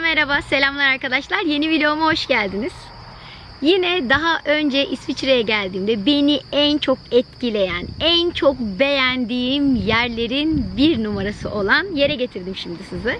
merhaba, selamlar arkadaşlar. Yeni videoma hoş geldiniz. Yine daha önce İsviçre'ye geldiğimde beni en çok etkileyen, en çok beğendiğim yerlerin bir numarası olan yere getirdim şimdi sizi.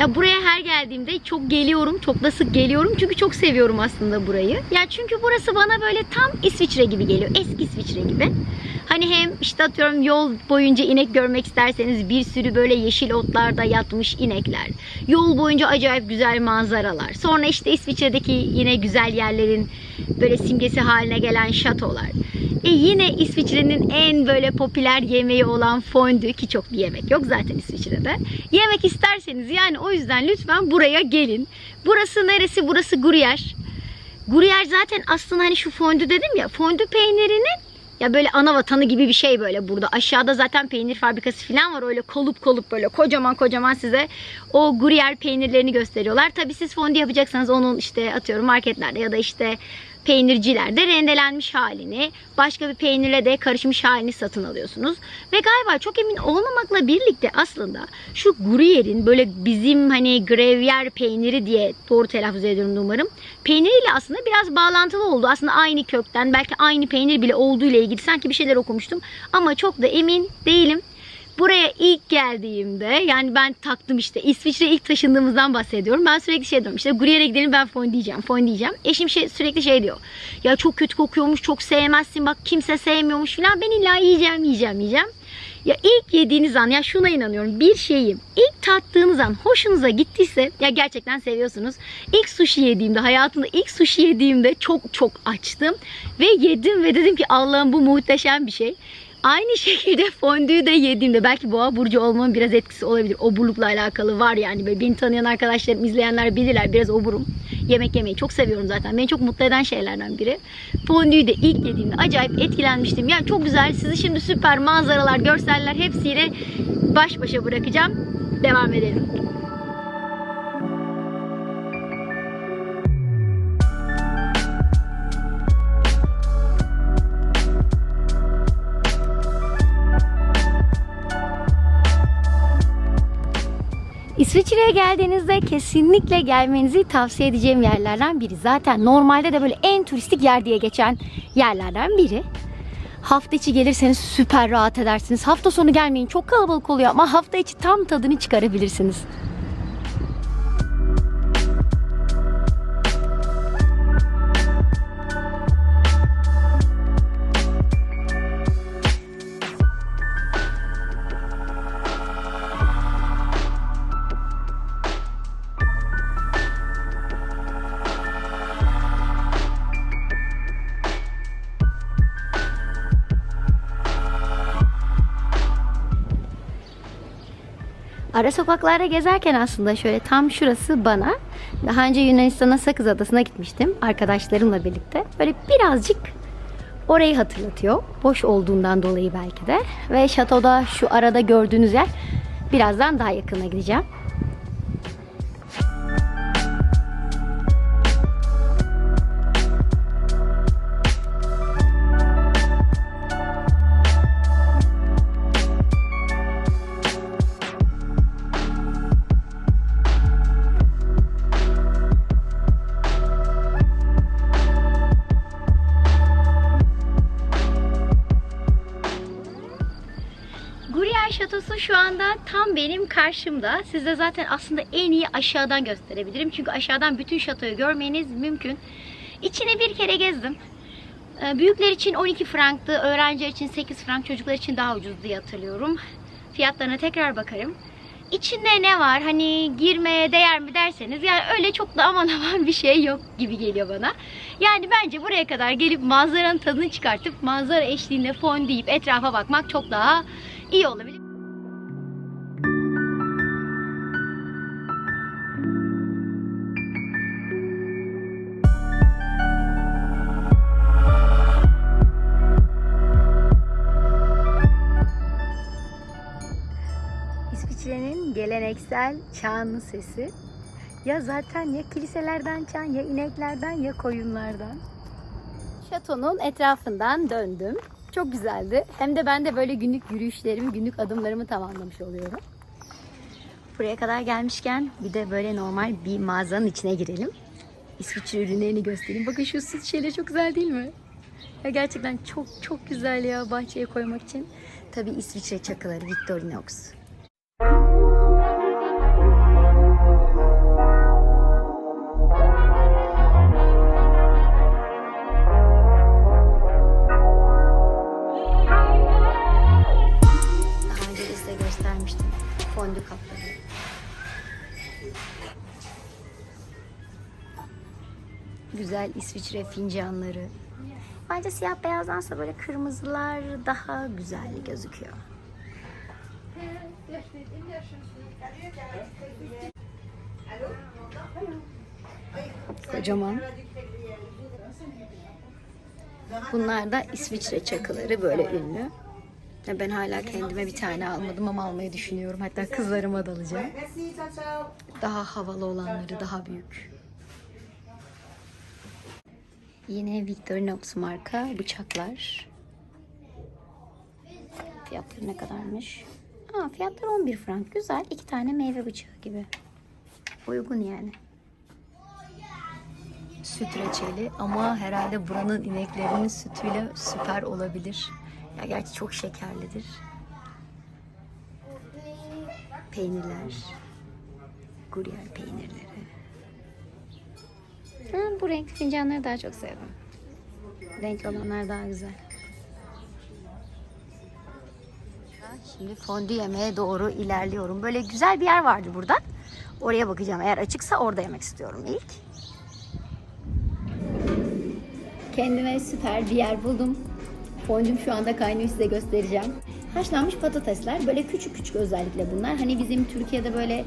Ya buraya her geldiğimde çok geliyorum, çok da sık geliyorum çünkü çok seviyorum aslında burayı. Ya çünkü burası bana böyle tam İsviçre gibi geliyor, eski İsviçre gibi. Hani hem işte atıyorum yol boyunca inek görmek isterseniz bir sürü böyle yeşil otlarda yatmış inekler. Yol boyunca acayip güzel manzaralar. Sonra işte İsviçre'deki yine güzel yerlerin böyle simgesi haline gelen şatolar. E yine İsviçre'nin en böyle popüler yemeği olan fondü ki çok bir yemek yok zaten İsviçre'de. Yemek isterseniz yani o yüzden lütfen buraya gelin. Burası neresi? Burası Gruyère. Gruyère zaten aslında hani şu fondü dedim ya fondü peynirinin ya böyle ana vatanı gibi bir şey böyle burada. Aşağıda zaten peynir fabrikası falan var. Öyle kolup kolup böyle kocaman kocaman size o Gruyère peynirlerini gösteriyorlar. Tabii siz fondü yapacaksanız onun işte atıyorum marketlerde ya da işte peynircilerde rendelenmiş halini, başka bir peynirle de karışmış halini satın alıyorsunuz. Ve galiba çok emin olmamakla birlikte aslında şu Gruyère'in böyle bizim hani Gruyère peyniri diye doğru telaffuz ediyorum umarım. Peyniriyle aslında biraz bağlantılı oldu. Aslında aynı kökten belki aynı peynir bile olduğu ile ilgili sanki bir şeyler okumuştum. Ama çok da emin değilim. Buraya ilk geldiğimde yani ben taktım işte İsviçre ilk taşındığımızdan bahsediyorum. Ben sürekli şey diyorum işte Gruyère'e gidelim ben fon diyeceğim fon diyeceğim. Eşim şey, sürekli şey diyor. Ya çok kötü kokuyormuş çok sevmezsin bak kimse sevmiyormuş falan. Ben illa yiyeceğim yiyeceğim yiyeceğim. Ya ilk yediğiniz an ya şuna inanıyorum bir şeyi ilk tattığınız an hoşunuza gittiyse ya gerçekten seviyorsunuz. İlk sushi yediğimde hayatımda ilk sushi yediğimde çok çok açtım ve yedim ve dedim ki Allah'ım bu muhteşem bir şey. Aynı şekilde fondüyü de yediğimde belki boğa burcu olmanın biraz etkisi olabilir. Oburlukla alakalı var yani. Böyle beni tanıyan arkadaşlarım, izleyenler bilirler. Biraz oburum. Yemek yemeyi çok seviyorum zaten. Beni çok mutlu eden şeylerden biri. Fondüyü de ilk yediğimde acayip etkilenmiştim. Yani çok güzel. Sizi şimdi süper manzaralar, görseller hepsiyle baş başa bırakacağım. Devam edelim. İsviçre'ye geldiğinizde kesinlikle gelmenizi tavsiye edeceğim yerlerden biri. Zaten normalde de böyle en turistik yer diye geçen yerlerden biri. Hafta içi gelirseniz süper rahat edersiniz. Hafta sonu gelmeyin çok kalabalık oluyor ama hafta içi tam tadını çıkarabilirsiniz. Ara sokaklarda gezerken aslında şöyle tam şurası bana. Daha önce Yunanistan'a Sakız Adası'na gitmiştim arkadaşlarımla birlikte. Böyle birazcık orayı hatırlatıyor. Boş olduğundan dolayı belki de. Ve şatoda şu arada gördüğünüz yer birazdan daha yakına gideceğim. Şatosu şu anda tam benim karşımda. Size zaten aslında en iyi aşağıdan gösterebilirim. Çünkü aşağıdan bütün şatoyu görmeniz mümkün. İçine bir kere gezdim. Ee, Büyükler için 12 franktı, öğrenciler için 8 frank, çocuklar için daha ucuz diye hatırlıyorum. Fiyatlarına tekrar bakarım. İçinde ne var? Hani girmeye değer mi derseniz yani öyle çok da aman aman bir şey yok gibi geliyor bana. Yani bence buraya kadar gelip manzaranın tadını çıkartıp manzara eşliğinde fon deyip etrafa bakmak çok daha iyi olabilir. Geleneksel çan sesi. Ya zaten ya kiliselerden çan ya ineklerden ya koyunlardan. Şatonun etrafından döndüm. Çok güzeldi. Hem de ben de böyle günlük yürüyüşlerimi, günlük adımlarımı tamamlamış oluyorum. Buraya kadar gelmişken bir de böyle normal bir mağazanın içine girelim. İsviçre ürünlerini göstereyim. Bakın şu süt şeyleri çok güzel değil mi? Ya gerçekten çok çok güzel ya bahçeye koymak için. Tabii İsviçre çakıları Victorinox. İsviçre fincanları. Bence siyah beyazdansa böyle kırmızılar daha güzel gözüküyor. Kocaman. Bunlar da İsviçre çakıları böyle ünlü. Ben hala kendime bir tane almadım ama almayı düşünüyorum. Hatta kızlarıma da alacağım. Daha havalı olanları daha büyük. Yine Victorinox marka bıçaklar. Fiyatları ne kadarmış? Aa, fiyatları 11 frank. Güzel. İki tane meyve bıçağı gibi. Uygun yani. Süt reçeli ama herhalde buranın ineklerinin sütüyle süper olabilir. Ya gerçi çok şekerlidir. Peynirler. Gruyère peynirleri. Ha, bu renk fincanları daha çok sevdim. Renk olanlar daha güzel. Şimdi fondü yemeye doğru ilerliyorum. Böyle güzel bir yer vardı burada. Oraya bakacağım. Eğer açıksa orada yemek istiyorum ilk. Kendime süper bir yer buldum. Fondüm şu anda kaynıyor size göstereceğim. Haşlanmış patatesler. Böyle küçük küçük özellikle bunlar. Hani bizim Türkiye'de böyle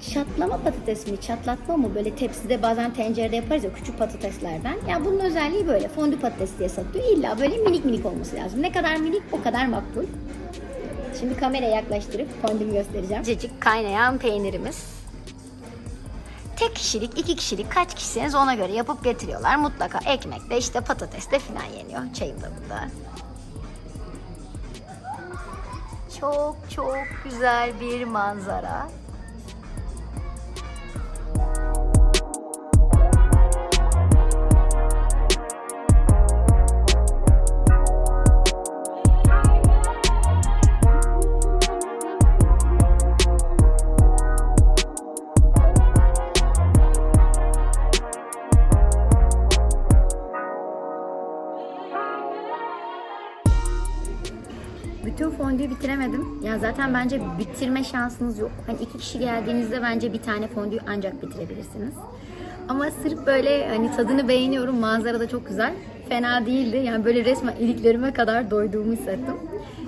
çatlama patates mi, çatlatma mı böyle tepside bazen tencerede yaparız ya küçük patateslerden. Ya bunun özelliği böyle fondü patates diye satılıyor. İlla böyle minik minik olması lazım. Ne kadar minik o kadar makbul. Şimdi kameraya yaklaştırıp fondümü göstereceğim. Cacık kaynayan peynirimiz. Tek kişilik, iki kişilik kaç kişisiniz ona göre yapıp getiriyorlar. Mutlaka ekmek de işte patates de falan yeniyor. Çayım da burada. Çok çok güzel bir manzara. Bitiremedim. Ya zaten bence bitirme şansınız yok. Hani iki kişi geldiğinizde bence bir tane fondüyü ancak bitirebilirsiniz. Ama sırf böyle hani tadını beğeniyorum. Manzara da çok güzel. Fena değildi. Yani böyle resmen iliklerime kadar doyduğumu hissettim.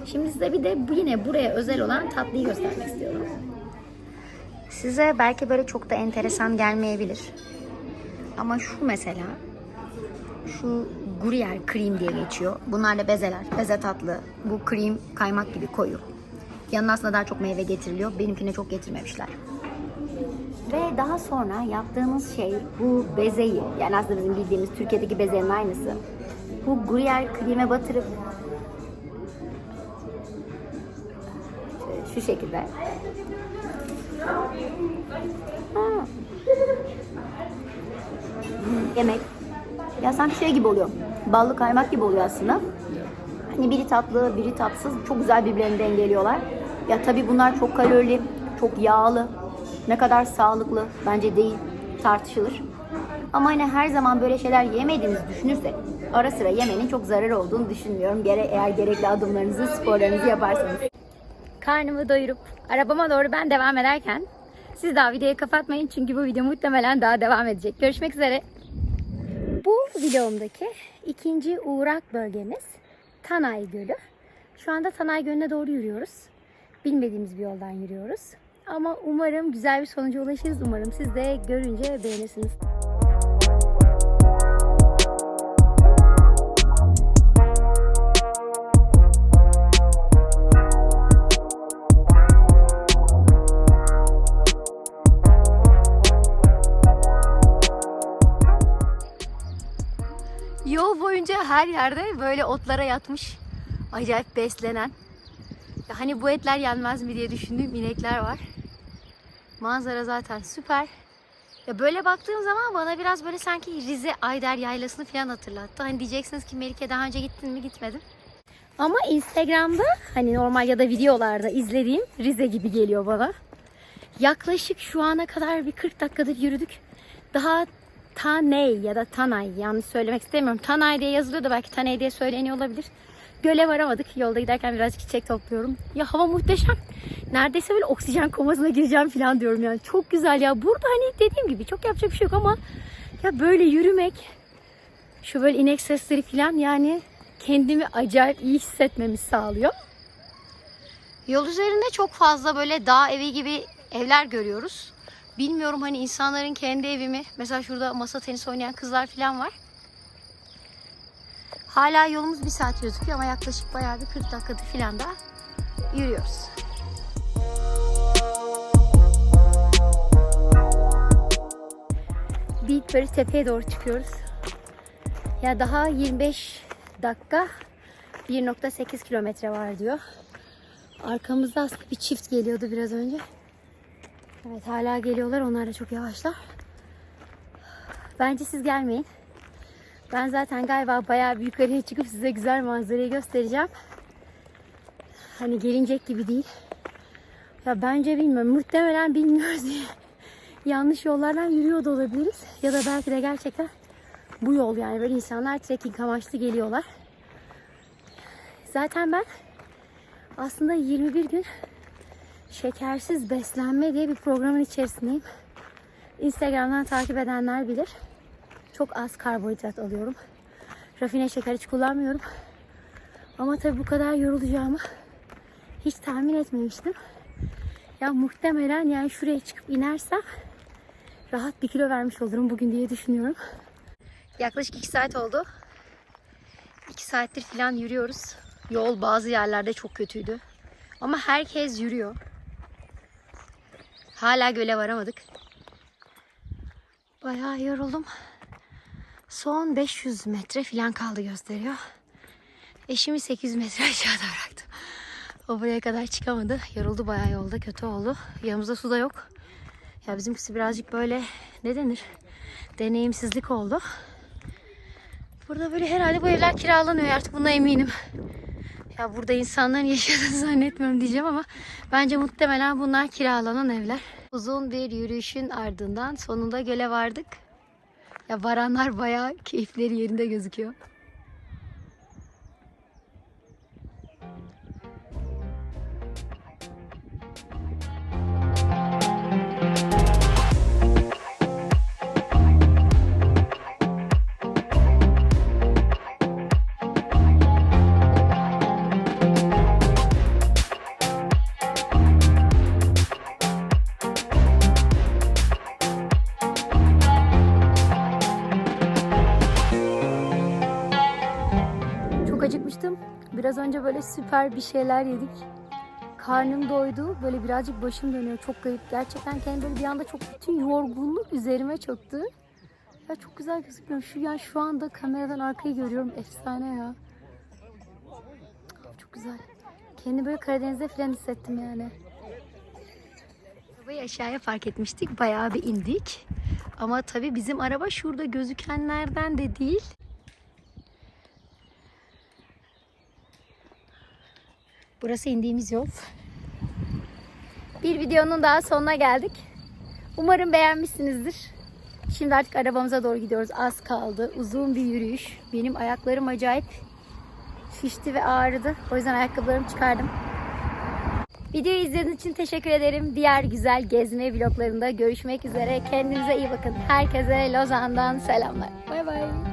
Şimdi size bir de yine buraya özel olan tatlıyı göstermek istiyorum. Size belki böyle çok da enteresan gelmeyebilir. Ama şu mesela şu Gruyère cream diye geçiyor. Bunlar da bezeler. Beze tatlı. Bu cream kaymak gibi koyu. Yanına aslında daha çok meyve getiriliyor. Benimkine çok getirmemişler. Ve daha sonra yaptığımız şey bu bezeyi, yani aslında bizim bildiğimiz Türkiye'deki bezenin aynısı. Bu Gruyère cream'e batırıp şu şekilde. Ha. Yemek ya sanki şey gibi oluyor. Ballı kaymak gibi oluyor aslında. Hani biri tatlı, biri tatsız. Çok güzel birbirlerini dengeliyorlar. Ya tabii bunlar çok kalorili, çok yağlı. Ne kadar sağlıklı bence değil tartışılır. Ama hani her zaman böyle şeyler yemediğinizi düşünürsek ara sıra yemenin çok zararı olduğunu düşünmüyorum. Gere eğer gerekli adımlarınızı, sporlarınızı yaparsanız. Karnımı doyurup arabama doğru ben devam ederken siz daha videoyu kapatmayın çünkü bu video muhtemelen daha devam edecek. Görüşmek üzere. Bu videomdaki ikinci uğrak bölgemiz Tanay Gölü. Şu anda Tanay Gölü'ne doğru yürüyoruz. Bilmediğimiz bir yoldan yürüyoruz. Ama umarım güzel bir sonuca ulaşırız. Umarım siz de görünce beğenirsiniz. Her yerde böyle otlara yatmış, acayip beslenen. Hani bu etler yenmez mi diye düşündüğüm inekler var. Manzara zaten süper. Ya böyle baktığım zaman bana biraz böyle sanki Rize Ayder Yaylası'nı falan hatırlattı. Hani diyeceksiniz ki Melike daha önce gittin mi gitmedim. Ama Instagram'da hani normal ya da videolarda izlediğim Rize gibi geliyor bana. Yaklaşık şu ana kadar bir 40 dakikadır yürüdük. Daha Taney ya da Tanay yanlış söylemek istemiyorum. Tanay diye yazılıyor da belki Taney diye söyleniyor olabilir. Göle varamadık. Yolda giderken birazcık çiçek topluyorum. Ya hava muhteşem. Neredeyse böyle oksijen komasına gireceğim falan diyorum yani. Çok güzel ya. Burada hani dediğim gibi çok yapacak bir şey yok ama ya böyle yürümek şu böyle inek sesleri falan yani kendimi acayip iyi hissetmemi sağlıyor. Yol üzerinde çok fazla böyle dağ evi gibi evler görüyoruz. Bilmiyorum hani insanların kendi evi mi? Mesela şurada masa tenisi oynayan kızlar falan var. Hala yolumuz bir saat gözüküyor ama yaklaşık bayağı bir 40 dakikadır falan da yürüyoruz. Bir böyle tepeye doğru çıkıyoruz. Ya daha 25 dakika 1.8 kilometre var diyor. Arkamızda aslında bir çift geliyordu biraz önce. Evet hala geliyorlar. Onlar da çok yavaşlar. Bence siz gelmeyin. Ben zaten galiba bayağı bir yukarıya çıkıp size güzel manzarayı göstereceğim. Hani gelinecek gibi değil. Ya bence bilmiyorum. Muhtemelen bilmiyoruz diye yanlış yollardan yürüyor da olabiliriz. Ya da belki de gerçekten bu yol yani böyle insanlar trekking amaçlı geliyorlar. Zaten ben aslında 21 gün şekersiz beslenme diye bir programın içerisindeyim. Instagram'dan takip edenler bilir. Çok az karbonhidrat alıyorum. Rafine şeker hiç kullanmıyorum. Ama tabii bu kadar yorulacağımı hiç tahmin etmemiştim. Ya muhtemelen yani şuraya çıkıp inersem rahat bir kilo vermiş olurum bugün diye düşünüyorum. Yaklaşık 2 saat oldu. 2 saattir falan yürüyoruz. Yol bazı yerlerde çok kötüydü. Ama herkes yürüyor. Hala göle varamadık. Bayağı yoruldum. Son 500 metre falan kaldı gösteriyor. Eşimi 800 metre aşağıda bıraktım. O buraya kadar çıkamadı. Yoruldu bayağı yolda. Kötü oldu. Yanımızda su da yok. Ya bizimkisi birazcık böyle ne denir? Deneyimsizlik oldu. Burada böyle herhalde bu evler kiralanıyor artık buna eminim. Ya burada insanların yaşadığını zannetmiyorum diyeceğim ama bence muhtemelen bunlar kiralanan evler. Uzun bir yürüyüşün ardından sonunda göle vardık. Ya varanlar bayağı keyifleri yerinde gözüküyor. Böyle süper bir şeyler yedik. Karnım doydu. Böyle birazcık başım dönüyor. Çok garip. Gerçekten kendim böyle bir anda çok bütün yorgunluk üzerime çöktü. Ya çok güzel gözüküyor. Şu yani şu anda kameradan arkayı görüyorum. Efsane ya. Çok güzel. Kendi böyle Karadeniz'de falan hissettim yani. Arabayı aşağıya park etmiştik. Bayağı bir indik. Ama tabii bizim araba şurada gözükenlerden de değil. Burası indiğimiz yol. Bir videonun daha sonuna geldik. Umarım beğenmişsinizdir. Şimdi artık arabamıza doğru gidiyoruz. Az kaldı. Uzun bir yürüyüş. Benim ayaklarım acayip şişti ve ağrıdı. O yüzden ayakkabılarımı çıkardım. Videoyu izlediğiniz için teşekkür ederim. Diğer güzel gezme vloglarında görüşmek üzere. Kendinize iyi bakın. Herkese Lozan'dan selamlar. Bay bay.